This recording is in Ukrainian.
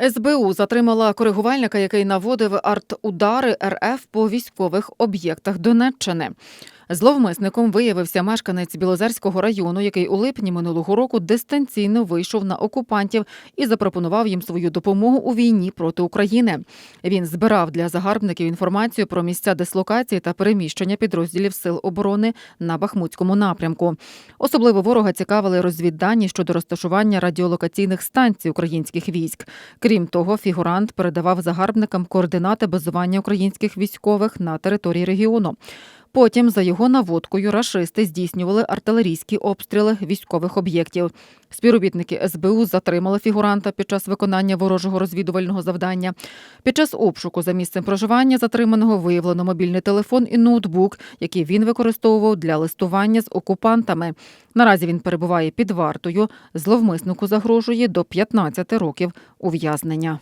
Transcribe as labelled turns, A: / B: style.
A: СБУ затримала коригувальника, який наводив арт-удари РФ по військових об'єктах Донеччини. Зловмисником виявився мешканець Білозерського району, який у липні минулого року дистанційно вийшов на окупантів і запропонував їм свою допомогу у війні проти України. Він збирав для загарбників інформацію про місця дислокації та переміщення підрозділів сил оборони на Бахмутському напрямку. Особливо ворога цікавили розвіддані щодо розташування радіолокаційних станцій українських військ. Крім того, фігурант передавав загарбникам координати базування українських військових на території регіону. Потім, за його наводкою, рашисти здійснювали артилерійські обстріли військових об'єктів. Співробітники СБУ затримали фігуранта під час виконання ворожого розвідувального завдання. Під час обшуку за місцем проживання затриманого виявлено мобільний телефон і ноутбук, який він використовував для листування з окупантами. Наразі він перебуває під вартою. Зловмиснику загрожує до 15 років ув'язнення.